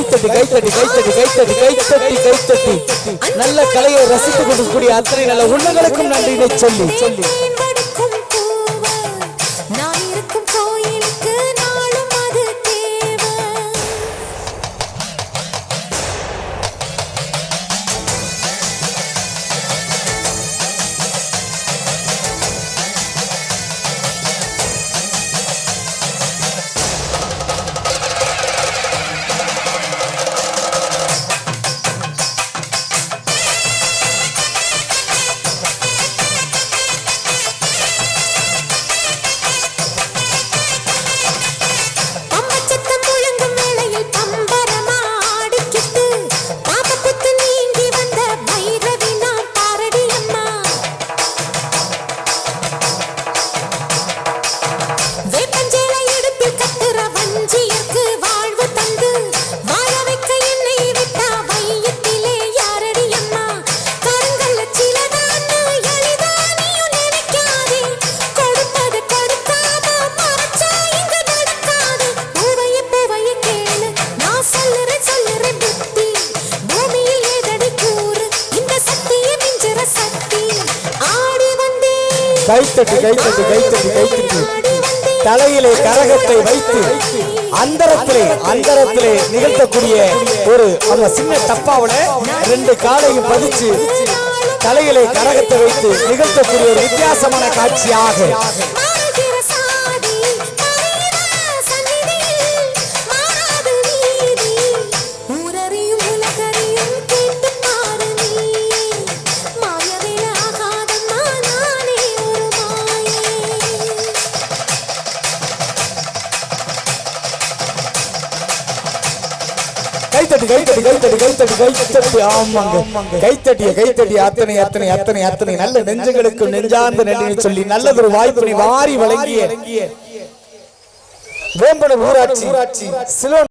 கைத்தட்டி கைத்தட்டி கைத்தட்டி கைத்தட்டி கைத்தட்டி கைத்தட்டி. நல்ல கலையை ரசித்துக் கொண்டிருக்கக்கூடிய அத்தனை நல்ல உள்ளங்களுக்கும் நன்றியினை சொல்லி சொல்லி. கைத்தட்டு கைத்தட்டி கைத்தட்டி கைத்தட்டு. தலையிலே கரகத்தை வைத்து அந்தரத்திலே அந்தரத்திலே நிகழ்த்தக்கூடிய ஒரு அந்த சின்ன டப்பாவில ரெண்டு காலையும் பதிச்சு தலையிலே கரகத்தை வைத்து நிகழ்த்தக்கூடிய ஒரு வித்தியாசமான காட்சியாக கைத்தட்டி கைத்தட்டி கைத்தட்டி கைத்தட்டி கைத்தட்டி. ஆமாங்க. கைத்தட்டிய கைத்தட்டி. அத்தனை அத்தனை அத்தனை அத்தனை. நல்ல நெஞ்சங்களுக்கு நெஞ்சார்ந்த நன்றினை சொல்லி நல்லதொரு வாய்ப்பினை வாரி வழங்கிய வேம்பன ஊராட்சி